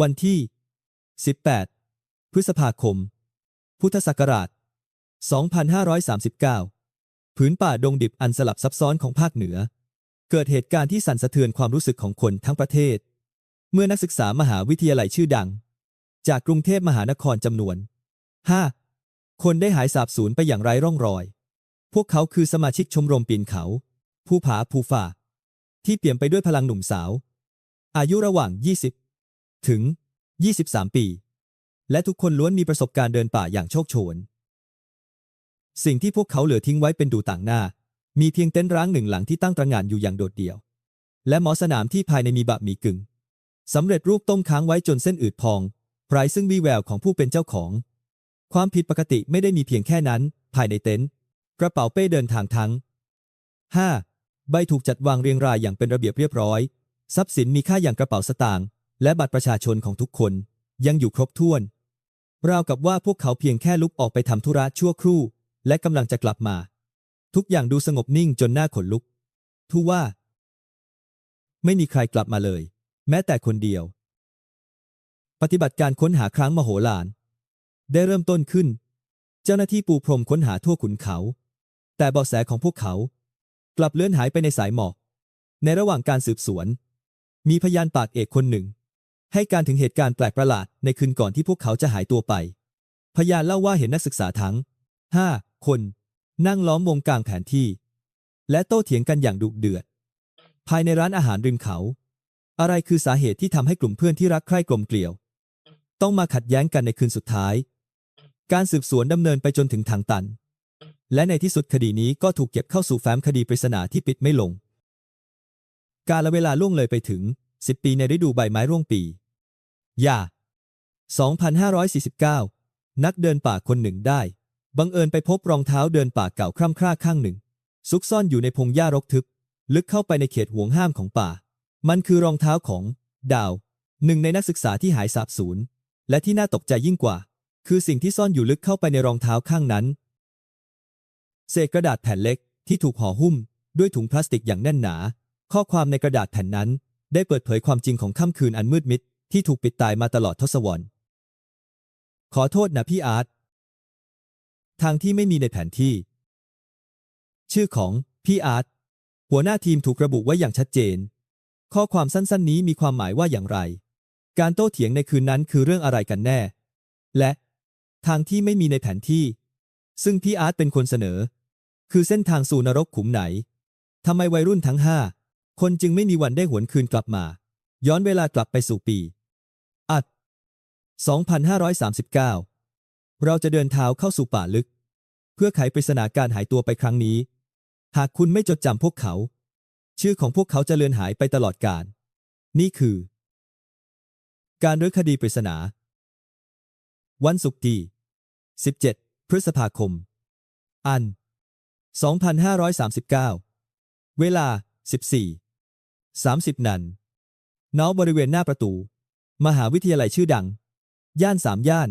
วันที่ 18 พฤษภาคม พุทธศักราช 2539 ผืนป่าดงดิบอันสลับซับซ้อนของภาคเหนือ เกิดเหตุการณ์ที่สั่นสะเทือนความรู้สึกของคนทั้งประเทศ เมื่อนักศึกษามหาวิทยาลัยชื่อดัง จากกรุงเทพมหานครจำนวน 5 คนได้หายสาบสูญไปอย่างไร้ร่องรอย พวกเขาคือสมาชิกชมรมปีนเขาผู้ผาภูฝ่า ที่เปี่ยมไปด้วยพลังหนุ่มสาว อายุระหว่าง 20 ถึง 23 ปี และทุกคนล้วนมีประสบการณ์เดินป่าอย่างโชคโชน สิ่งที่พวกเขาเหลือทิ้งไว้เป็นดูต่างหน้า มีเพียงเต็นท์ร้างหนึ่งหลังที่ตั้งตระหง่านอยู่อย่างโดดเดี่ยว และหมอสนามที่ภายในมีบะหมี่กึ่งสำเร็จรูปต้มค้างไว้จนเส้นอืดพองไร้ซึ่งวีแววของผู้เป็นเจ้าของ ความผิดปกติไม่ได้มีเพียงแค่นั้น ภายในเต็นท์กระเป๋าเป้เดินทางทั้ง 5. ใบถูกจัดวางเรียงรายอย่างเป็นระเบียบเรียบร้อย ทรัพย์สินมีค่าอย่างกระเป๋าสตางค์ และบัตรประชาชนของทุกคนยังอยู่ครบถ้วน ราวกับว่าพวกเขาเพียงแค่ลุกออกไปทำธุระชั่วครู่ และกำลังจะกลับมา ทุกอย่างดูสงบนิ่งจนหน้าขนลุก ทูว่า ไม่มีใครกลับมาเลย แม้แต่คนเดียว ปฏิบัติการค้นหาครั้งมโหฬารได้เริ่มต้นขึ้น เจ้าหน้าที่ปูพรมค้นหาทั่วขุนเขา แต่เบาะแสของพวกเขา กลับเลื่อนหายไปในสายหมอกในระหว่างการสืบสวน มีพยานปากเอกคนหนึ่ง ให้การถึงเหตุการณ์แปลกประหลาดในคืนก่อนที่พวกเขาจะหายตัวไป พยานเล่าว่าเห็นนักศึกษาทั้ง 5 คน นั่งล้อมวงกลางแผนที่ และโต้เถียงกันอย่างดุเดือด ภายในร้านอาหารริมเขา อะไรคือสาเหตุที่ทำให้กลุ่มเพื่อนที่รักใคร่กลมเกลียว ต้องมาขัดแย้งกันในคืนสุดท้าย การสืบสวนดำเนินไปจนถึงทางตัน และในที่สุดคดีนี้ก็ถูกเก็บเข้าสู่แฟ้มคดีปริศนาที่ปิดไม่ลง กาลเวลาล่วงเลยไปถึง 10 ปีในฤดูใบไม้ร่วงปีอย่า2549 นักเดินป่าคนหนึ่งได้ บังเอิญไปพบรองเท้าเดินป่าเก่าคร่ำคร่าข้างหนึ่ง ซุกซ่อนอยู่ในพงหญ้ารกทึบ ลึกเข้าไปในเขตห่วงห้ามของป่า มันคือรองเท้าของ ดาว หนึ่งในนักศึกษาที่หายสาบสูญ และที่น่าตกใจยิ่งกว่า คือสิ่งที่ซ่อนอยู่ลึกเข้าไปในรองเท้าข้างนั้น เศษกระดาษแผ่นเล็กที่ถูกห่อหุ้มด้วยถุงพลาสติกอย่างแน่นหนา ข้อความในกระดาษแผ่นนั้น ได้เปิดเผยความจริงของค่ำคืนอันมืดมิดที่ถูกปิดตายมาตลอดทศวรรษ ขอโทษนะพี่อาร์ต ทางที่ไม่มีในแผนที่ ชื่อของพี่อาร์ตหัวหน้าทีมถูกระบุไว้อย่างชัดเจน ข้อความสั้นๆ นี้มีความหมายว่าอย่างไร การโต้เถียงในคืนนั้นคือเรื่องอะไรกันแน่ และทางที่ไม่มีในแผนที่ ซึ่งพี่อาร์ตเป็นคนเสนอ คือเส้นทางสู่นรกขุมไหนทำไมวัยรุ่นทั้งห้า คนจึงไม่มีวันได้หวนคืนกลับมา ย้อนเวลากลับไปสู่ปี อัด 2539 เราจะเดินเท้าเข้าสู่ป่าลึก เพื่อไขปริศนาการหายตัวไปครั้งนี้ หากคุณไม่จดจำพวกเขา ชื่อของพวกเขาจะเลือนหายไปตลอดกาลนี่คือ การรื้อคดีปริศนา วันศุกร์ที่17 พฤษภาคม อัน 2539 เวลา 14 30 นันนอบริเวณหน้าประตู มหาวิทยาลัยชื่อดัง ย่านสามย่าน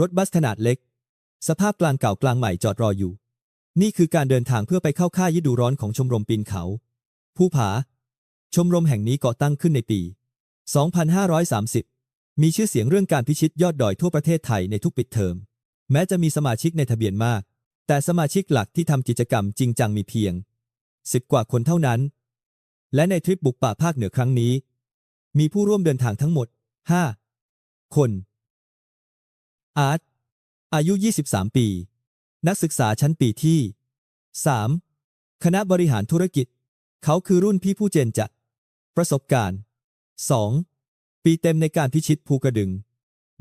รถบัสขนาดเล็ก สภาพกลางเก่ากลางใหม่จอดรออยู่ นี่คือการเดินทางเพื่อไปเข้าค่ายฤดูร้อนของชมรมปีนเขา ภูผา ชมรมแห่งนี้ก่อตั้งขึ้นในปี 2530 มีชื่อเสียงเรื่องการพิชิตยอดดอยทั่วประเทศไทยในทุกปิดเทอม แม้จะมีสมาชิกในทะเบียนมาก แต่สมาชิกหลักที่ทำกิจกรรมจริงจังมีเพียง 10 กว่าคนเท่านั้น และในทริปบุกป่าภาคเหนือครั้งนี้ มีผู้ร่วมเดินทางทั้งหมด 5 คน อาร์ต อายุ 23 ปี นักศึกษาชั้นปีที่ 3 คณะบริหารธุรกิจ เขาคือรุ่นพี่ผู้เจนจะประสบการณ์ 2. ปีเต็มในการพิชิตภูกระดึง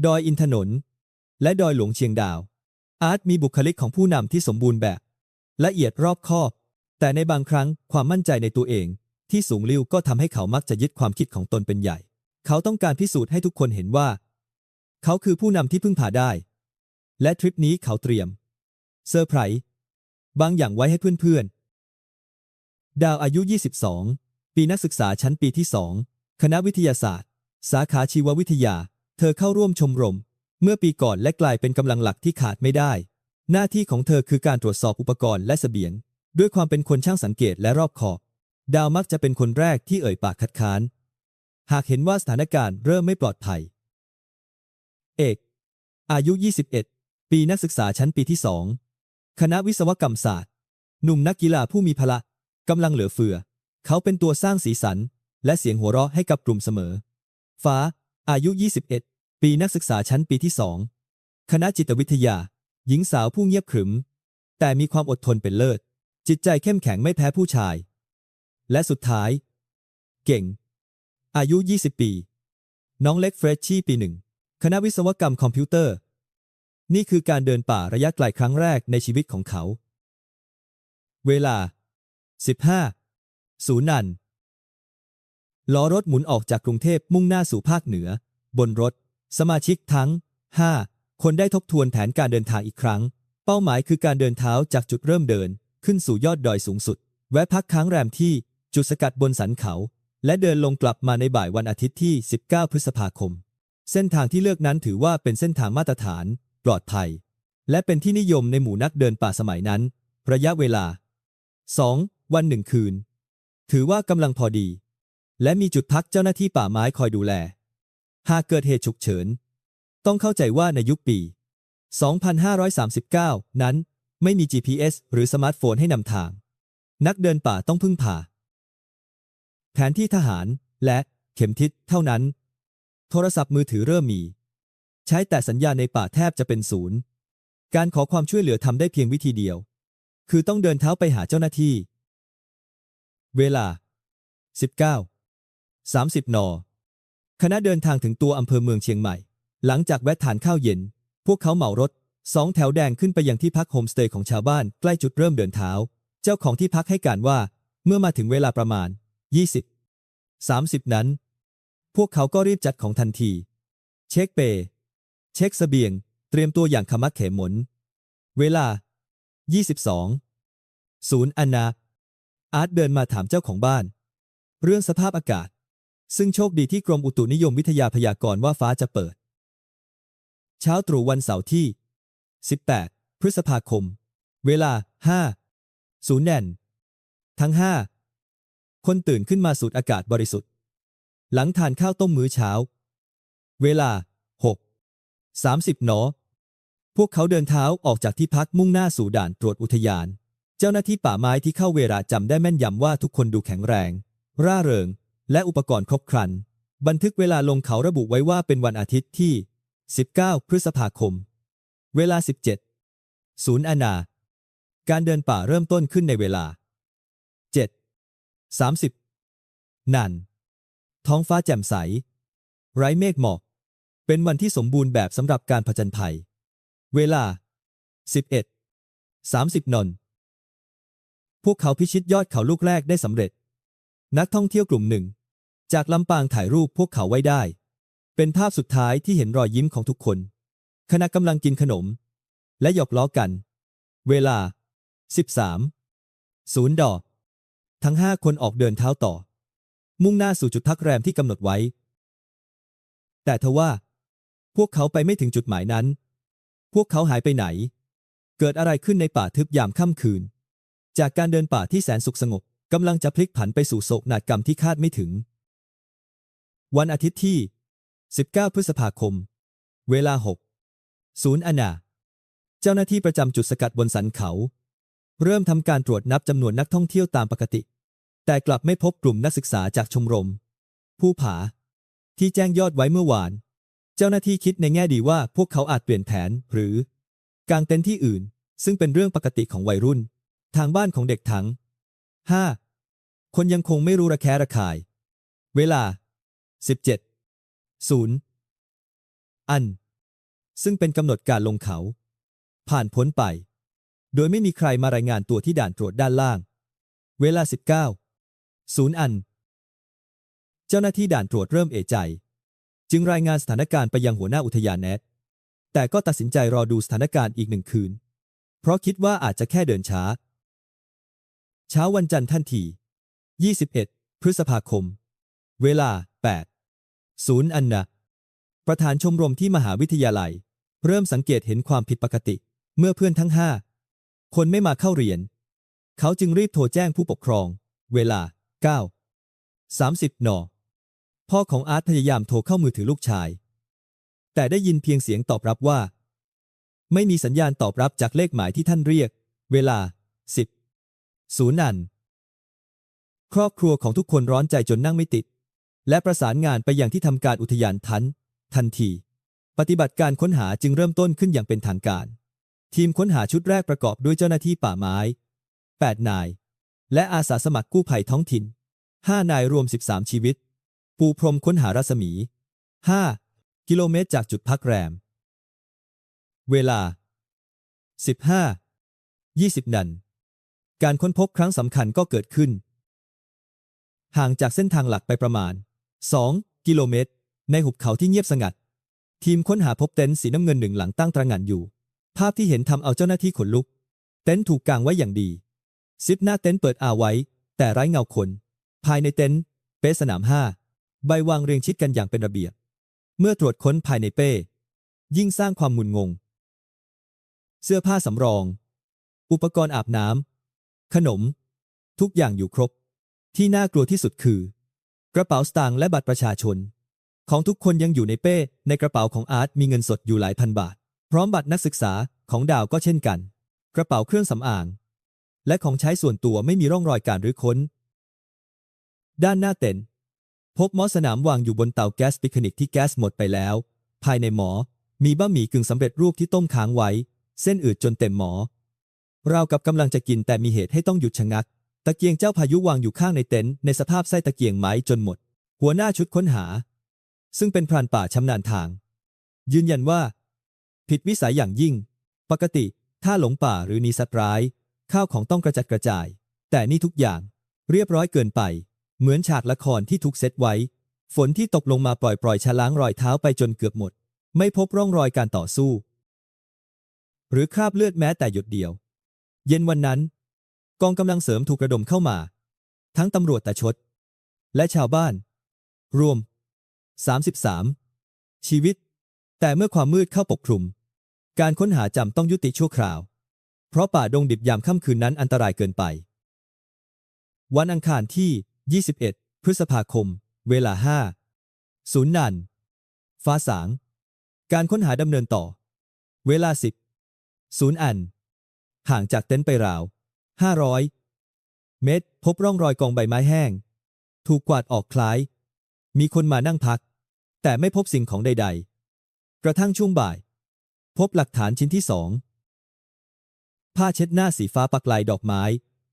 ดอยอินทนนท์และดอยหลวงเชียงดาว อาร์ตมีบุคลิกของผู้นำที่สมบูรณ์แบบ ละเอียดรอบคอบ แต่ในบางครั้งความมั่นใจในตัวเอง ที่สูงลิ่วก็ทำให้เขามักจะยึดความคิดของตนเป็นใหญ่ เขาต้องการพิสูจน์ให้ทุกคนเห็นว่า เขาคือผู้นำที่พึ่งพาได้ และทริปนี้เขาเตรียมเซอร์ไพรส์บางอย่างไว้ให้เพื่อนๆ ดาวอายุ 22 ปีนักศึกษาชั้นปีที่2คณะวิทยาศาสตร์ สาขาชีววิทยา เธอเข้าร่วมชมรม เมื่อปีก่อนและกลายเป็นกำลังหลักที่ขาดไม่ได้ หน้าที่ของเธอคือการตรวจสอบอุปกรณ์และเสบียง ด้วยความเป็นคนช่างสังเกตและรอบคอบ ดาวมักจะเป็นคนแรกที่เอ่ยปากคัดค้าน หากเห็นว่าสถานการณ์เริ่มไม่ปลอดภัย เอก อายุ 21 ปีนักศึกษาชั้นปีที่สองคณะวิศวกรรมศาสตร์ หนุ่มนักกีฬาผู้มีพละกำลังเหลือเฟือ เขาเป็นตัวสร้างสีสัน และเสียงหัวเราะให้กับกลุ่มเสมอ ฟ้า อายุ 21 ปีนักศึกษาชั้นปีที่สองคณะจิตวิทยา หญิงสาวผู้เงียบขรึม แต่มีความอดทนเป็นเลิศ จิตใจเข้มแข็งไม่แพ้ผู้ชาย และสุดท้าย เก่ง อายุ 20 ปี น้องเล็กเฟรชชี่ปีหนึ่ง คณะวิศวกรรมคอมพิวเตอร์ นี่คือการเดินป่าระยะไกลครั้งแรกในชีวิตของเขา เวลา 15ศูนย์นันล้อรถหมุนออกจากกรุงเทพมุ่งหน้าสู่ภาคเหนือ บนรถ สมาชิกทั้ง 5 คนได้ทบทวนแผนการเดินทางอีกครั้ง เป้าหมายคือการเดินเท้าจากจุดเริ่มเดิน ขึ้นสู่ยอดดอยสูงสุด แวะพักค้างแรมที่ จุดสกัดบนสันเขา และเดินลงกลับมาในบ่ายวันอาทิตย์ที่ 19 พฤษภาคม เส้นทางที่เลือกนั้นถือว่าเป็นเส้นทางมาตรฐาน ปลอดภัย และเป็นที่นิยมในหมู่นักเดินป่าสมัยนั้น ระยะเวลา 2. วันหนึ่งคืน ถือว่ากำลังพอดี และมีจุดพักเจ้าหน้าที่ป่าไม้คอยดูแล หากเกิดเหตุฉุกเฉิน ต้องเข้าใจว่าในยุคปี 2539 นั้นไม่มี GPS หรือสมาร์ทโฟนให้นำทาง นักเดินป่าต้องพึ่งพา แผนที่ทหารและเข็มทิศเท่านั้น โทรศัพท์มือถือเริ่มมี ใช้แต่สัญญาณในป่าแทบจะเป็นศูนย์ การขอความช่วยเหลือทำได้เพียงวิธีเดียว คือต้องเดินเท้าไปหาเจ้าหน้าที่ เวลา 19 30 น คณะเดินทางถึงตัวอำเภอเมืองเชียงใหม่ หลังจากแวะทานข้าวเย็น พวกเขาเหมารถสองแถวแดงขึ้นไปยังที่พักโฮมสเตย์ของชาวบ้านใกล้จุดเริ่มเดินเท้า เจ้าของที่พักให้การว่า เมื่อมาถึงเวลาประมาณ 20 30 นั้น พวกเขาก็รีบจัดของทันที เช็คเปย์เช็คเสบียง เตรียมตัวอย่างขมักเขมน เวลา 22 ศูนย์อนนา อาร์ตเดินมาถามเจ้าของบ้าน เรื่องสภาพอากาศ ซึ่งโชคดีที่กรมอุตุนิยมวิทยาพยากรณ์ว่าฟ้าจะเปิด เช้าตรู่วันเสาร์ที่ 18 พฤษภาคม เวลา 5 ศูนย์แนนทั้ง 5 คนตื่นขึ้นมาสูดอากาศบริสุทธิ์ หลังทานข้าวต้มมื้อเช้า เวลา 6 30นพวกเขาเดินเท้าออกจากที่พักมุ่งหน้าสู่ด่านตรวจอุทยาน เจ้าหน้าที่ป่าไม้ที่เข้าเวลาจำได้แม่นยำว่าทุกคนดูแข็งแรง ร่าเริง และอุปกรณ์ครบครัน บันทึกเวลาลงเขาระบุไว้ว่าเป็นวันอาทิตย์ที่ 19 พฤษภาคม เวลา 17 ศูนย์อนา การเดินป่าเริ่มต้นขึ้นในเวลา 7 30 นั่น ท้องฟ้าแจ่มใส ไร้เมฆหมอก เป็นวันที่สมบูรณ์แบบสำหรับการผจญภัย เวลา 11 30 นน พวกเขาพิชิตยอดเขาลูกแรกได้สำเร็จ นักท่องเที่ยวกลุ่มหนึ่ง จากลำปางถ่ายรูปพวกเขาไว้ได้ เป็นภาพสุดท้ายที่เห็นรอยยิ้มของทุกคน ขณะกำลังกินขนม และหยอกล้อกัน เวลา 13ศูนย์ดอก ทั้งห้าคนออกเดินเท้าต่อ มุ่งหน้าสู่จุดพักแรมที่กำหนดไว้ แต่ทว่า พวกเขาไปไม่ถึงจุดหมายนั้น พวกเขาหายไปไหน เกิดอะไรขึ้นในป่าทึบยามค่ำคืน จากการเดินป่าที่แสนสุขสงบกำลังจะพลิกผันไปสู่โศกนาฏกรรมที่คาดไม่ถึง วันอาทิตย์ที่ 19 พฤษภาคม เวลา 6 ศูนย์อนา เจ้าหน้าที่ประจำจุดสกัดบนสันเขา เริ่มทำการตรวจนับจำนวนนักท่องเที่ยวตามปกติ แต่กลับไม่พบกลุ่มนักศึกษาจากชมรม ผู้ผา ที่แจ้งยอดไว้เมื่อวาน เจ้าหน้าที่คิดในแง่ดีว่าพวกเขาอาจเปลี่ยนแผนหรือกางเต็นท์ที่อื่น ซึ่งเป็นเรื่องปกติของวัยรุ่น ทางบ้านของเด็กทั้ง 5. คนยังคงไม่รู้ระแคะระคาย เวลา 17 0 อัน ซึ่งเป็นกำหนดการลงเขา ผ่านพ้นไป โดยไม่มีใครมารายงานตัวที่ด่านตรวจด้านล่าง เวลา 19 0อัน เจ้าหน้าที่ด่านตรวจเริ่มเอะใจ จึงรายงานสถานการณ์ไปยังหัวหน้าอุทยานแนทแต่ก็ตัดสินใจรอดูสถานการณ์อีกหนึ่งคืน เพราะคิดว่าอาจจะแค่เดินช้า เช้าวันจันทร์ทันที21 พฤษภาคม เวลา 8 ศูนย์อันนะประธานชมรมที่มหาวิทยาลัย เริ่มสังเกตเห็นความผิดปกติ เมื่อเพื่อนทั้งห้า คนไม่มาเข้าเรียน เขาจึงรีบโทรแจ้งผู้ปกครอง เวลา 9 30 น พ่อของอาร์ตพยายามโทรเข้ามือถือลูกชาย แต่ได้ยินเพียงเสียงตอบรับว่า ไม่มีสัญญาณตอบรับจากเลขหมายที่ท่านเรียก เวลา 10ศูนย์นันครอบครัวของทุกคนร้อนใจจนนั่งไม่ติด และประสานงานไปยังที่ทำการอุทยานทัน ทันที ปฏิบัติการค้นหาจึงเริ่มต้นขึ้นอย่างเป็นทางการ ทีมค้นหาชุดแรกประกอบด้วยเจ้าหน้าที่ป่าไม้ 8 นาย และอาสาสมัครกู้ภัยท้องถิ่น 5 นายรวม 13 ชีวิต ปูพรมค้นหารัศมี 5 กิโลเมตรจากจุดพักแรม เวลา 15 20 นัน การค้นพบครั้งสำคัญก็เกิดขึ้น ห่างจากเส้นทางหลักไปประมาณ 2 กิโลเมตร ในหุบเขาที่เงียบสงัด ทีมค้นหาพบเต็นท์สีน้ำเงินหนึ่งหลังตั้งตระหง่านอยู่ ภาพที่เห็นทำเอาเจ้าหน้าที่ขนลุก เต็นท์ถูกกางไว้อย่างดี ซิปหน้าเต็นท์เปิดอาไว้ แต่ไร้เงาคน ภายในเต็นท์เป้สนามห้าใบวางเรียงชิดกันอย่างเป็นระเบียบ เมื่อตรวจค้นภายในเป้ ยิ่งสร้างความหมุนงง เสื้อผ้าสำรอง อุปกรณ์อาบน้ำขนม ทุกอย่างอยู่ครบ ที่น่ากลัวที่สุดคือ กระเป๋าสตางค์และบัตรประชาชน ของทุกคนยังอยู่ในเป้ ในกระเป๋าของอาร์ตมีเงินสดอยู่หลายพันบาท พร้อมบัตรนักศึกษาของดาวก็เช่นกัน กระเป๋าเครื่องสำอาง และของใช้ส่วนตัวไม่มีร่องรอยการรื้อค้น ด้านหน้าเต็นท์พบหม้อสนามวางอยู่บนเตาแก๊สปิคนิกที่แก๊สหมดไปแล้ว ภายในหมอมีบะหมี่กึ่งสำเร็จรูปที่ต้มค้างไว้ เส้นอืดจนเต็มหมอราวกับกำลังจะกินแต่มีเหตุให้ต้องหยุดชะงัก ตะเกียงเจ้าพายุวางอยู่ข้างในเต็นท์ในสภาพไส้ตะเกียงไม้จนหมด หัวหน้าชุดค้นหา ซึ่งเป็นพรานป่าชำนาญทาง ยืนยันว่า ผิดวิสัยอย่างยิ่ง ปกติถ้าหลงป่าหรือหนีสัตว์ร้าย ข้าวของต้องกระจัดกระจาย แต่นี่ทุกอย่างเรียบร้อยเกินไป เหมือนฉากละครที่ถูกเซตไว้ ฝนที่ตกลงมาปล่อยๆชะล้างรอยเท้าไปจนเกือบหมด ไม่พบร่องรอยการต่อสู้ หรือคราบเลือดแม้แต่หยดเดียว เย็นวันนั้น กองกำลังเสริมถูกระดมเข้ามา ทั้งตำรวจตาชด และชาวบ้าน รวม 33 ชีวิต แต่เมื่อความมืดเข้าปกคลุม การค้นหาจำต้องยุติชั่วคราว เพราะป่าดงดิบยามค่ำคืนนั้นอันตรายเกินไป วันอังคารที่ 21 พฤษภาคม เวลา5ศูนย์นัน ฟ้าสาง การค้นหาดำเนินต่อ เวลา 10ศูนย์อัน ห่างจากเต็นท์ไปราว 500 เมตร พบร่องรอยกองใบไม้แห้ง ถูกกวาดออกคล้าย มีคนมานั่งพัก แต่ไม่พบสิ่งของใด ๆ กระทั่งช่วงบ่าย พบหลักฐานชิ้นที่สอง ผ้าเช็ดหน้าสีฟ้าปักลายดอกไม้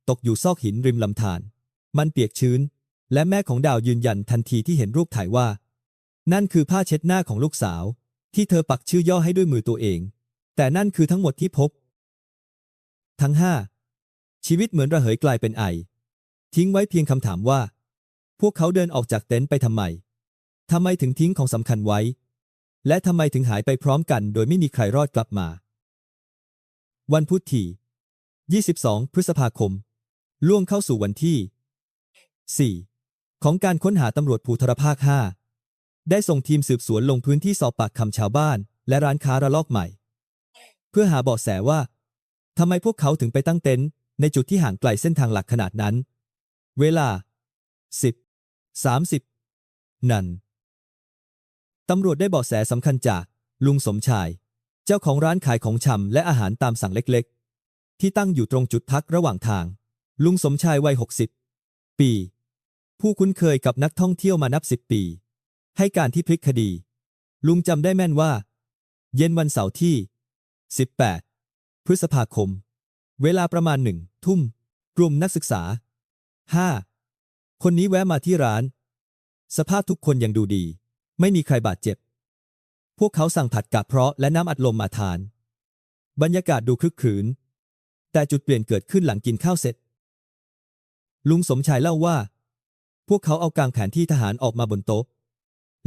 ตกอยู่ซอกหินริมลำธาร มันเปียกชื้น และแม่ของดาวยืนยันทันทีที่เห็นรูปถ่ายว่า นั่นคือผ้าเช็ดหน้าของลูกสาว ที่เธอปักชื่อย่อให้ด้วยมือตัวเอง แต่นั่นคือทั้งหมดที่พบ ทั้งห้าชีวิตเหมือนระเหยกลายเป็นไอ ทิ้งไว้เพียงคำถามว่า พวกเขาเดินออกจากเต็นท์ไปทำไมทำไมถึงทิ้งของสำคัญไว้ และทำไมถึงหายไปพร้อมกัน โดยไม่มีใครรอดกลับมา วันพุธที่ 22 พฤษภาคม ล่วงเข้าสู่วันที่ 4 ของการค้นหาตำรวจภูทรภาค 5 ได้ส่งทีมสืบสวนลงพื้นที่สอบปากคำชาวบ้าน และร้านค้าระลอกใหม่ เพื่อหาเบาะแสว่าทำไมพวกเขาถึงไปตั้งเต็นท์ในจุดที่ห่างไกลเส้นทางหลักขนาดนั้น เวลา 10 30 นั่น ตำรวจได้เบาะแสสำคัญจากลุงสมชาย เจ้าของร้านขายของชำและอาหารตามสั่งเล็กๆ ที่ตั้งอยู่ตรงจุดพักระหว่างทาง ลุงสมชายวัย 60 ปี ผู้คุ้นเคยกับนักท่องเที่ยวมานับสิบปี ให้การที่พลิกคดี ลุงจำได้แม่นว่า เย็นวันเสาร์ที่ 18 พฤษภาคม เวลาประมาณหนึ่งทุ่ม กลุ่มนักศึกษา 5. คนนี้แวะมาที่ร้าน สภาพทุกคนยังดูดี ไม่มีใครบาดเจ็บ พวกเขาสั่งผัดกะเพราะและน้ำอัดลมมาทาน บรรยากาศดูคึกคืน แต่จุดเปลี่ยนเกิดขึ้นหลังกินข้าวเสร็จ ลุงสมชายเล่าว่า พวกเขาเอากางแผนที่ทหารออกมาบนโต๊ะ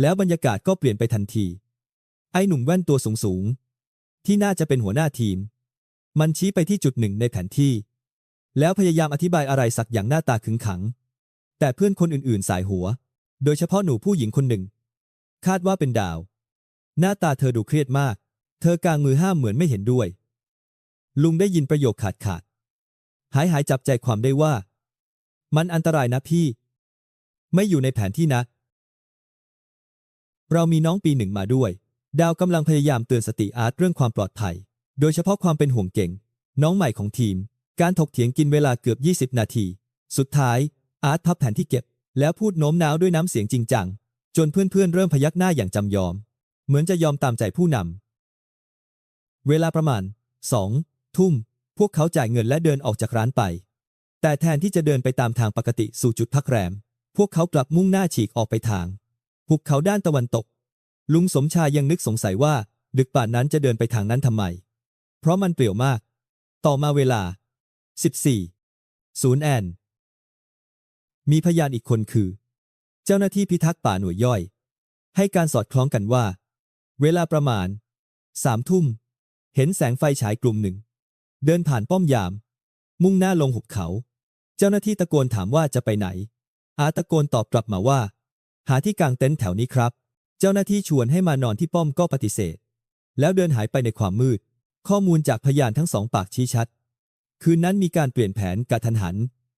แล้วบรรยากาศก็เปลี่ยนไปทันที ไอ้หนุ่มแว่นตัวสูงๆที่น่าจะเป็นหัวหน้าทีม มันชี้ไปที่จุดหนึ่งในแผนที่ แล้วพยายามอธิบายอะไรสักอย่างหน้าตาขึงขัง แต่เพื่อนคนอื่นๆสายหัว โดยเฉพาะหนูผู้หญิงคนหนึ่ง คาดว่าเป็นดาว หน้าตาเธอดูเครียดมาก เธอกางมือห้ามเหมือนไม่เห็นด้วย ลุงได้ยินประโยคขาดขาด หายหายจับใจความได้ว่า มันอันตรายนะพี่ ไม่อยู่ในแผนที่นะ เรามีน้องปีหนึ่งมาด้วย ดาวกำลังพยายามเตือนสติอาร์ตเรื่องความปลอดภัย โดยเฉพาะความเป็นห่วงเก่ง น้องใหม่ของทีม การถกเถียงกินเวลาเกือบ 20 นาที สุดท้ายอาร์ตพับแผนที่เก็บ แล้วพูดโน้มน้าวด้วยน้ำเสียงจริงจัง จนเพื่อนๆเริ่มพยักหน้าอย่างจำยอม เหมือนจะยอมตามใจผู้นำ เวลาประมาณสองทุ่ม พวกเขาจ่ายเงินและเดินออกจากร้านไป แต่แทนที่จะเดินไปตามทางปกติสู่จุดพักแรม พวกเขากลับมุ่งหน้าฉีกออกไปทางหุบเขาด้านตะวันตก ลุงสมชายยังนึกสงสัยว่า ดึกป่านนั้นจะเดินไปทางนั้นทำไม เพราะมันเปลี่ยวมาก ต่อมาเวลา 14ศูนย์แอนมีพยานอีกคนคือ จ้าหน้าที่พิทักษ์ป่าหน่วยย่อย ให้การสอดคล้องกันว่า เวลาประมาณสามทุ่ม เห็นแสงไฟฉายกลุ่มหนึ่ง เดินผ่านป้อมยาม มุ่งหน้าลงหุบเขา เจ้าหน้าที่ตะโกนถามว่าจะไปไหน อาตะโกนตอบกลับมาว่า หาที่กางเต็นท์แถวนี้ครับ เจ้าหน้าที่ชวนให้มานอนที่ป้อมก็ปฏิเสธ แล้วเดินหายไปในความมืด ข้อมูลจากพยานทั้งสองปากชี้ชัด คืนนั้นมีการเปลี่ยนแผนกระทันหัน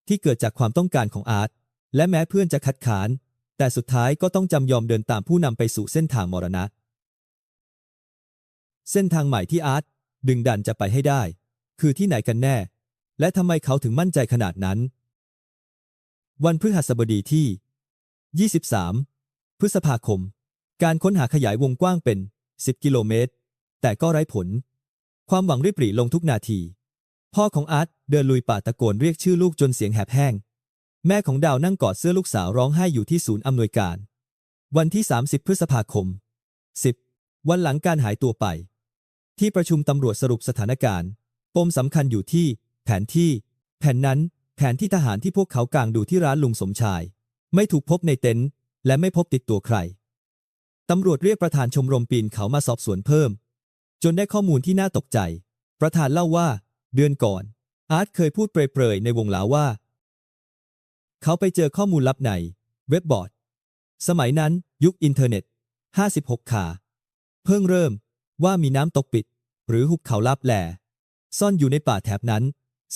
ที่เกิดจากความต้องการของอาร์ตและแม้เพื่อนจะคัดค้าน แต่สุดท้ายก็ต้องจำยอมเดินตามผู้นำไปสู่เส้นทางมรณะ เส้นทางใหม่ที่อาร์ตดึงดันจะไปให้ได้ คือที่ไหนกันแน่ และทำไมเขาถึงมั่นใจขนาดนั้น วันพฤหัสบดีที่ 23 พฤษภาคม การค้นหาขยายวงกว้างเป็น 10 กิโลเมตร แต่ก็ไร้ผล ความหวังริบหรี่ลงทุกนาที พ่อของอาร์ตเดินลุยป่าตะโกนเรียกชื่อลูกจนเสียงแหบแห้ง แม่ของดาวนั่งกอดเสื้อลูกสาวร้องไห้อยู่ที่ศูนย์อำนวยการ วันที่ 30 พฤษภาคม 10 วันหลังการหายตัวไป ที่ประชุมตำรวจสรุปสถานการณ์ ปมสำคัญอยู่ที่ แผนที่ แผนนั้น แผนที่ทหารที่พวกเขากางดูที่ร้านลุงสมชาย ไม่ถูกพบในเต็นท์และไม่พบติดตัวใคร ตำรวจเรียกประธานชมรมปีนเขามาสอบสวนเพิ่ม จนได้ข้อมูลที่น่าตกใจ ประธานเล่าว่า เดือนก่อน อาร์ตเคยพูดเปรยๆในวงเล้าว่า เขาไปเจอข้อมูลลับในเว็บบอร์ด สมัยนั้นยุคอินเทอร์เน็ต 56 ขา เพิ่งเริ่มว่ามีน้ำตกปิด หรือหุบเขาลับแหลซ่อนอยู่ในป่าแถบนั้น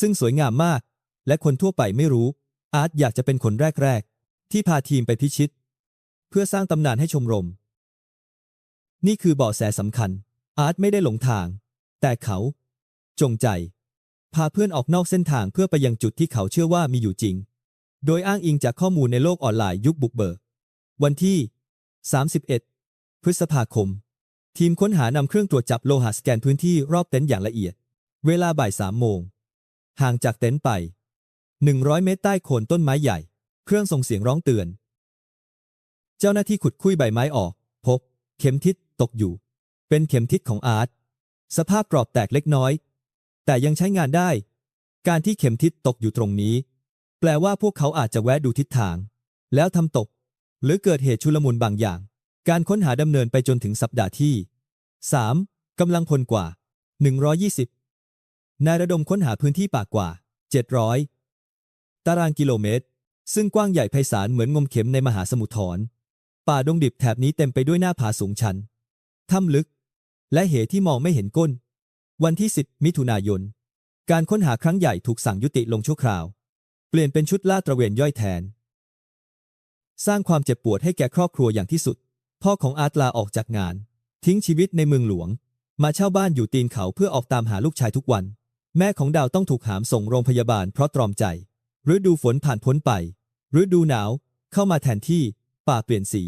ซึ่งสวยงามมาก และคนทั่วไปไม่รู้ อาร์ตอยากจะเป็นคนแรก ๆ ที่พาทีมไปพิชิต เพื่อสร้างตำนานให้ชมรม นี่คือเบาะแสสำคัญ อาร์ตไม่ได้หลงทาง แต่เขา จงใจ พาเพื่อนออกนอกเส้นทางเพื่อไปยังจุดที่เขาเชื่อว่ามีอยู่จริง โดยอ้างอิงจากข้อมูลในโลกออนไลน์ยุคบุกเบิก วันที่ 31 พฤษภาคม ทีมค้นหานำเครื่องตรวจจับโลหะสแกนพื้นที่รอบเต็นท์อย่างละเอียด เวลาบ่ายสามโมง ห่างจากเต็นท์ไป 100 เมตรใต้โคนต้นไม้ใหญ่ เครื่องส่งเสียงร้องเตือน เจ้าหน้าที่ขุดคุยใบไม้ออก พบ เข็มทิศตกอยู่ เป็นเข็มทิศของอาร์ต สภาพกรอบแตกเล็กน้อย แต่ยังใช้งานได้ การที่เข็มทิศตกอยู่ตรงนี้ แปลว่าพวกเขาอาจจะแวะดูทิศทาง แล้วทำตก หรือเกิดเหตุชุลมุนบางอย่าง การค้นหาดำเนินไปจนถึงสัปดาห์ที่ 3. กำลังพลกว่า 120 นายระดมค้นหาพื้นที่ป่ากว่า 700 ตารางกิโลเมตร ซึ่งกว้างใหญ่ไพศาลเหมือนงมเข็มในมหาสมุทรถอน ป่าดงดิบแถบนี้เต็มไปด้วยหน้าผาสูงชัน ถ้ำลึก และเหที่มองไม่เห็นก้น วันที่ 10 มิถุนายน การค้นหาครั้งใหญ่ถูกสั่งยุติลงชั่วคราว เปลี่ยนเป็นชุดลาดตระเวนย่อยแทน สร้างความเจ็บปวดให้แก่ครอบครัวอย่างที่สุด พ่อของอาร์ตลาออกจากงาน ทิ้งชีวิตในเมืองหลวง มาเช่าบ้านอยู่ตีนเขาเพื่อออกตามหาลูกชายทุกวัน แม่ของดาวต้องถูกหามส่งโรงพยาบาลเพราะตรอมใจฤดูฝนผ่านพ้นไปฤดูหนาว เข้ามาแทนที่ ป่าเปลี่ยนสี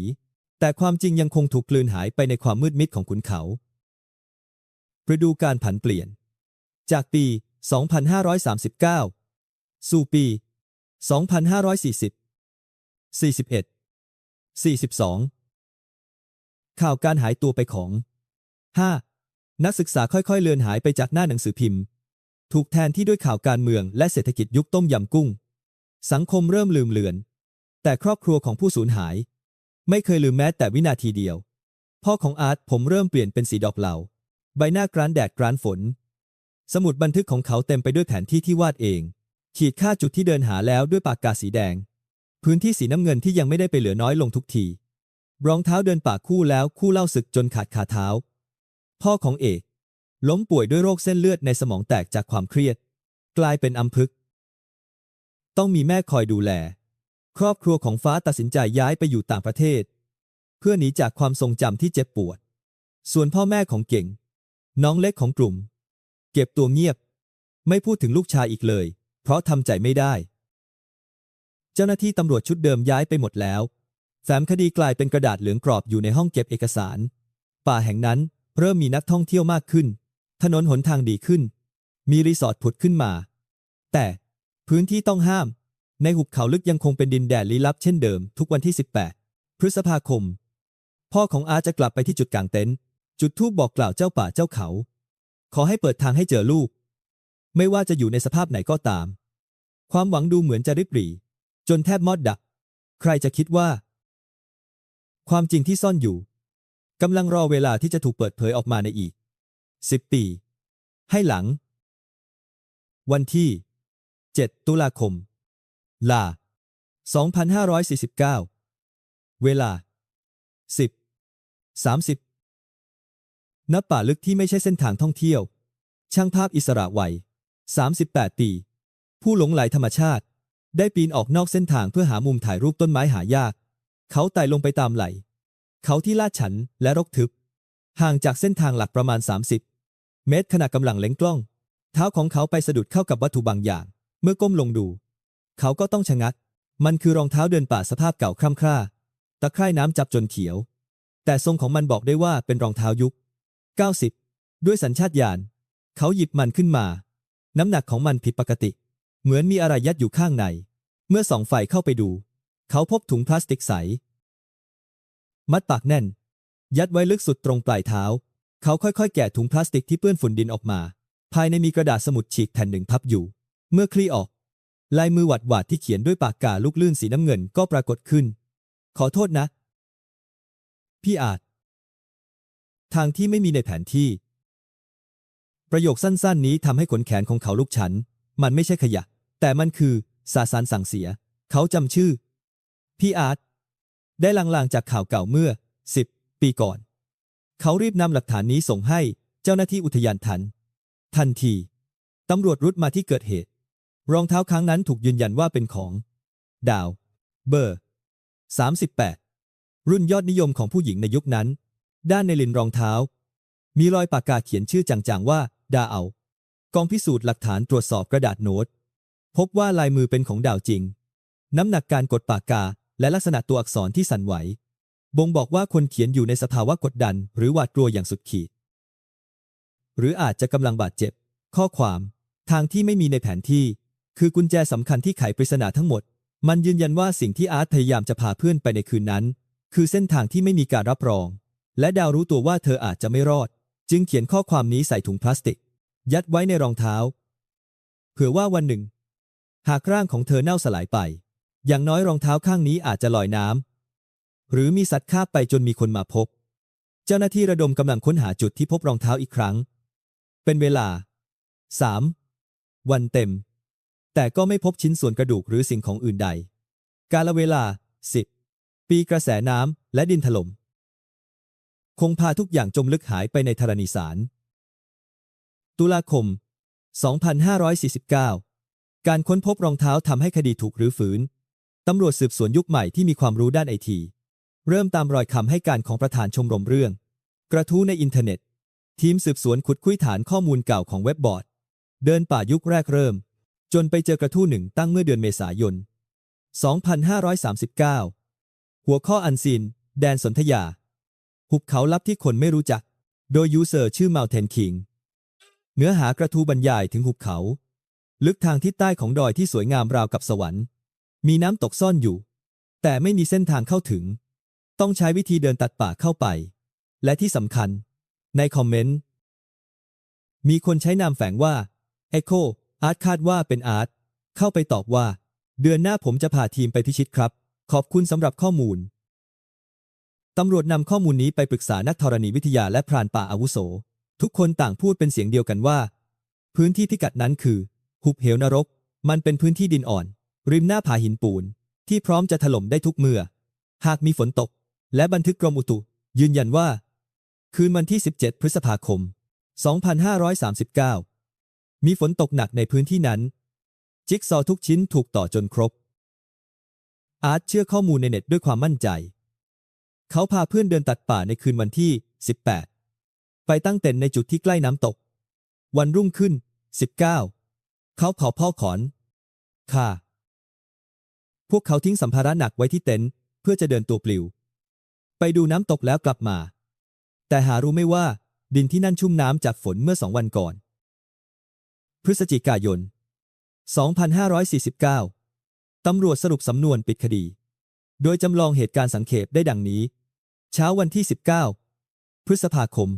แต่ความจริงยังคงถูกกลืนหายไปในความมืดมิดของขุนเขาฤดูการผันเปลี่ยน จากปี 2539 สู่ปี 2540 41 42 ข่าวการหายตัวไปของ 5. นักศึกษาค่อยๆ เลือนหายไปจากหน้าหนังสือพิมพ์ ถูกแทนที่ด้วยข่าวการเมืองและเศรษฐกิจยุคต้มยำกุ้ง สังคมเริ่มลืมเลือน แต่ครอบครัวของผู้สูญหาย ไม่เคยลืมแม้แต่วินาทีเดียว พ่อของอาร์ตผมเริ่มเปลี่ยนเป็นสีดอกเหลาใบหน้ากรานแดดกรานฝน สมุดบันทึกของเขาเต็มไปด้วยแผนที่ที่วาดเอง ขีดค่าจุดที่เดินหาแล้วด้วยปากกาสีแดง พื้นที่สีน้ำเงินที่ยังไม่ได้ไปเหลือน้อยลงทุกที รองเท้าเดินป่าคู่แล้วคู่เล่าศึกจนขาดขาเท้า พ่อของเอก ล้มป่วยด้วยโรคเส้นเลือดในสมองแตกจากความเครียด กลายเป็นอัมพฤกษ์ต้องมีแม่คอยดูแล ครอบครัวของฟ้าตัดสินใจย้ายไปอยู่ต่างประเทศ เพื่อหนีจากความทรงจำที่เจ็บปวด ส่วนพ่อแม่ของเก่ง น้องเล็กของกลุ่ม เก็บตัวเงียบ ไม่พูดถึงลูกชายอีกเลย เพราะทำใจไม่ได้ เจ้าหน้าที่ตำรวจชุดเดิมย้ายไปหมดแล้วแฟ้มคดีกลายเป็นกระดาษเหลืองกรอบอยู่ในห้องเก็บเอกสาร ป่าแห่งนั้นเริ่มมีนักท่องเที่ยวมากขึ้น ถนนหนทางดีขึ้น มีรีสอร์ทผุดขึ้นมา แต่พื้นที่ต้องห้าม ในหุบเขาลึกยังคงเป็นดินแดนลี้ลับเช่นเดิม ทุกวันที่ 18 พฤษภาคม พ่อของอาจะกลับไปที่จุดกลางเต็นท์จุดธูปบอกกล่าวเจ้าป่าเจ้าเขา ขอให้เปิดทางให้เจอลูก ไม่ว่าจะอยู่ในสภาพไหนก็ตาม ความหวังดูเหมือนจะริบหรี่ จนแทบมอดดับ ใครจะคิดว่า ความจริงที่ซ่อนอยู่กำลังรอเวลาที่จะถูกเปิดเผยออกมาในอีกสิบปี ให้หลัง วันที่ 7 ตุลาคม ลา 2549 เวลา 10 30ณป่าลึกที่ไม่ใช่เส้นทางท่องเที่ยว ช่างภาพอิสระวัย 38 ปี ผู้หลงไหลธรรมชาติ ได้ปีนออกนอกเส้นทางเพื่อหามุมถ่ายรูปต้นไม้หายาก เขาไต่ลงไปตามไหล เขาที่ลาดฉันและรกทึบ ห่างจากเส้นทางหลักประมาณ 30 เมตรขณะกำลังเล็งกล้อง เท้าของเขาไปสะดุดเข้ากับวัตถุบางอย่าง เมื่อก้มลงดู เขาก็ต้องชะงัก มันคือรองเท้าเดินป่าสภาพเก่าคร่ำคร่า ตะไคร่น้ำจับจนเขียว แต่ทรงของมันบอกได้ว่าเป็นรองเท้ายุค 90 ด้วยสัญชาตญาณ เขาหยิบมันขึ้นมา น้ำหนักของมันผิดปกติ เหมือนมีอะไรยัดอยู่ข้างใน เมื่อสองไฟเข้าไปดู เขาพบถุงพลาสติกใส มัดปากแน่น ยัดไว้ลึกสุดตรงปลายเท้า เขาค่อยๆ แกะถุงพลาสติกที่เปื้อนฝุ่นดินออกมา ภายในมีกระดาษสมุดฉีกแผ่นหนึ่งพับอยู่ เมื่อคลี่ออก ลายมือหวัดหวาดที่เขียนด้วยปากกาลูกลื่นสีน้ำเงินก็ปรากฏขึ้น ขอโทษนะ พี่อาจ ทางที่ไม่มีในแผนที่ ประโยคสั้นๆ นี้ทำให้ขนแขนของเขาลุกชัน มันไม่ใช่ขยะ แต่มันคือสาสารสั่งเสีย เขาจำชื่อ พี่อาร์ตได้ลางๆจากข่าวเก่าเมื่อ10ปีก่อน เขารีบนำหลักฐานนี้ส่งให้เจ้าหน้าที่อุทยานทัน ทันทีตำรวจรุดมาที่เกิดเหตุ รองเท้าครั้งนั้นถูกยืนยันว่าเป็นของ ดาว เบอร์ 38 รุ่นยอดนิยมของผู้หญิงในยุคนั้น ด้านในลินรองเท้า มีรอยปากกาเขียนชื่อจางๆว่า ดาเอากองพิสูจน์หลักฐานตรวจสอบกระดาษโน้ต พบว่าลายมือเป็นของดาวจริง น้ำหนักการกดปากกา และลักษณะตัวอักษรที่สั่นไหว บ่งบอกว่าคนเขียนอยู่ในสภาวะกดดัน หรือหวาดกลัวอย่างสุดขีด หรืออาจจะกำลังบาดเจ็บ ข้อความ ทางที่ไม่มีในแผนที่ คือกุญแจสำคัญที่ไขปริศนาทั้งหมด มันยืนยันว่าสิ่งที่อาร์ตพยายามจะพาเพื่อนไปในคืนนั้น คือเส้นทางที่ไม่มีการรับรอง และดาวรู้ตัวว่าเธออาจจะไม่รอด จึงเขียนข้อความนี้ใส่ถุงพลาสติก ยัดไว้ในรองเท้า เผื่อว่าวันหนึ่ง หากร่างของเธอเน่าสลายไป อย่างน้อยรองเท้าข้างนี้อาจจะลอยน้ำหรือมีสัตว์คาบไปจนมีคนมาพบ เจ้าหน้าที่ระดมกำลังค้นหาจุดที่พบรองเท้าอีกครั้ง เป็นเวลา 3. วันเต็ม แต่ก็ไม่พบชิ้นส่วนกระดูกหรือสิ่งของอื่นใด กาลเวลา 10 ปีกระแสน้ำและดินถล่ม คงพาทุกอย่างจมลึกหายไปในธรณีสาร ตุลาคม 2549 การค้นพบรองเท้าทำให้คดีถูกรื้อฟื้น ตำรวจสืบสวนยุคใหม่ที่มีความรู้ด้านไอที เริ่มตามรอยคำให้การของประธานชมรมเรื่อง กระทู้ในอินเทอร์เน็ต ทีมสืบสวนขุดคุยฐานข้อมูลเก่าของเว็บบอร์ด เดินป่ายุคแรกเริ่ม จนไปเจอกระทู้หนึ่งตั้งเมื่อเดือนเมษายน 2539 หัวข้ออันซีนแดนสนธยา หุบเขาลับที่คนไม่รู้จัก โดยยูเซอร์ชื่อ Mountain King เนื้อหากระทู้บรรยายถึงหุบเขา ลึกทางทิศใต้ของดอยที่สวยงามราวกับสวรรค์ มีน้ำตกซ่อนอยู่ แต่ไม่มีเส้นทางเข้าถึง ต้องใช้วิธีเดินตัดป่าเข้าไป และที่สำคัญ ในคอมเมนต์ มีคนใช้นามแฝงว่า Echo อาร์ตคาดว่าเป็นอาร์ตเข้าไปตอบว่า เดือนหน้าผมจะพาทีมไปพิชิตครับ ขอบคุณสำหรับข้อมูล ตำรวจนำข้อมูลนี้ไปปรึกษานักธรณีวิทยาและพรานป่าอาวุโส ทุกคนต่างพูดเป็นเสียงเดียวกันว่า พื้นที่พิกัดนั้นคือ หุบเหวนรก มันเป็นพื้นที่ดินอ่อน ริมหน้าผาหินปูน ที่พร้อมจะถล่มได้ทุกเมื่อ หากมีฝนตก และบันทึกกรมอุตุ ยืนยันว่า คืนวันที่ 17 พฤษภาคม 2539 มีฝนตกหนักในพื้นที่นั้น จิ๊กซอทุกชิ้นถูกต่อจนครบ อาร์ตเชื่อข้อมูลในเน็ตด้วยความมั่นใจ เขาพาเพื่อนเดินตัดป่าในคืนวันที่ 18 ไปตั้งเต็นท์ในจุดที่ใกล้น้ำตก วันรุ่งขึ้น 19 เขาเผาพ่อขอน ค่ะ พวกเขาทิ้งสัมภาระหนักไว้ที่เต็นท์เพื่อจะเดินตัวปลิว ไปดูน้ำตกแล้วกลับมา แต่หารู้ไม่ว่าดินที่นั่นชุ่มน้ำจากฝนเมื่อสองวันก่อน พฤศจิกายน 2549 ตำรวจสรุปสำนวนปิดคดี โดยจำลองเหตุการณ์สังเขปได้ดังนี้ เช้าวันที่ 19 พฤษภาคม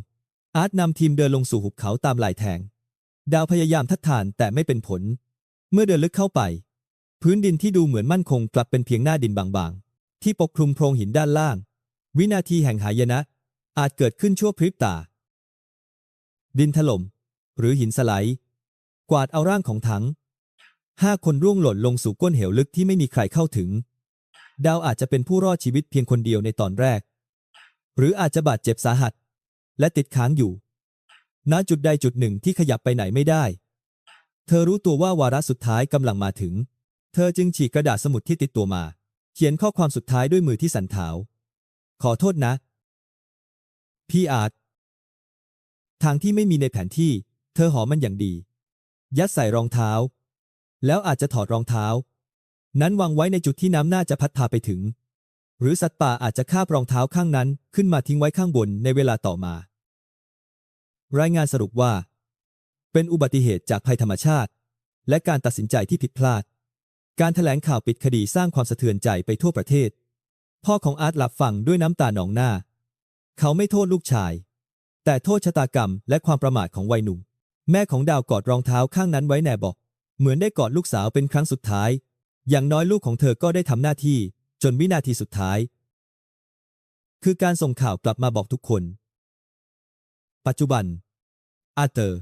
อาร์ตนำทีมเดินลงสู่หุบเขาตามลายแทง ดาวพยายามทัดทานแต่ไม่เป็นผล เมื่อเดินลึกเข้าไป พื้นดินที่ดูเหมือนมั่นคงกลับเป็นเพียงหน้าดินบางๆ ที่ปกคลุมโพรงหินด้านล่าง วินาทีแห่งหายนะ อาจเกิดขึ้นชั่วพริบตา ดินถล่ม หรือหินสไลด์กวาดเอาร่างของทั้งห้าคนร่วงหล่นลงสู่ก้นเหวลึกที่ไม่มีใครเข้าถึง ดาวอาจจะเป็นผู้รอดชีวิตเพียงคนเดียวในตอนแรก หรืออาจจะบาดเจ็บสาหัส และติดค้างอยู่ ณ จุดใดจุดหนึ่งที่ขยับไปไหนไม่ได้ เธอรู้ตัวว่าวาระสุดท้ายกำลังมาถึง เธอจึงฉีกกระดาษสมุดที่ติดตัวมา เขียนข้อความสุดท้ายด้วยมือที่สันเทาขอโทษนะ พี่อาร์ตทางที่ไม่มีในแผนที่ เธอหอมันอย่างดี ยัดใส่รองเท้า แล้วอาจจะถอดรองเท้า นั้นวางไว้ในจุดที่น้ำน่าจะพัดพาไปถึง หรือสัตว์ป่าอาจจะคาบรองเท้าข้างนั้นขึ้นมาทิ้งไว้ข้างบนในเวลาต่อมา รายงานสรุปว่า เป็นอุบัติเหตุจากภัยธรรมชาติ และการตัดสินใจที่ผิดพลาด การถแถลงข่าวปิดคดีสร้างความสะเทือนใจไปทั่วประเทศ พ่อของอาร์ตหลับฟังด้วยน้ำตาหนองหน้า เขาไม่โทษลูกชาย แต่โทษชะตากรรมและความประมาทของวัยหนุ่ม แม่ของดาวกอดรองเท้าข้างนั้นไว้แนบอก เหมือนได้กอดลูกสาวเป็นครั้งสุดท้าย อย่างน้อยลูกของเธอก็ได้ทำหน้าที่ จนวินาทีสุดท้าย คือการส่งข่าวกลับมาบอกทุกคน ปัจจุบัน อาเตอร์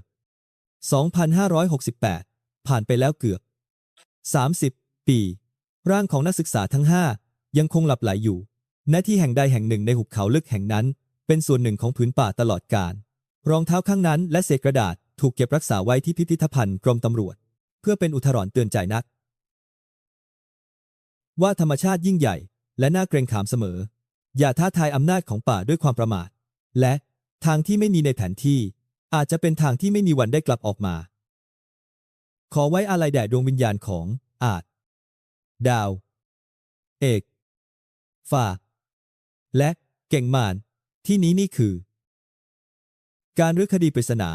2568 ผ่านไปแล้วเกือบ 30 ปี ร่างของนักศึกษาทั้งห้ายังคงหลับไหลอยู่ ณ ที่แห่งใดแห่งหนึ่งในหุบเขาลึกแห่งนั้น เป็นส่วนหนึ่งของผืนป่าตลอดกาล รองเท้าข้างนั้นและเศษกระดาษถูกเก็บรักษาไว้ที่พิพิธภัณฑ์กรมตำรวจ เพื่อเป็นอุทาหรณ์เตือนใจนัก ว่าธรรมชาติยิ่งใหญ่ และน่าเกรงขามเสมอ อย่าท้าทายอำนาจของป่าด้วยความประมาท และทางที่ไม่มีในแผนที่ อาจจะเป็นทางที่ไม่มีวันได้กลับออกมา ขอไว้อาลัยแด่ดวงวิญญาณของอาจ ดาว เอกฝ่า และเก่งมาน ที่นี้นี่คือ การรื้อคดีปริศนา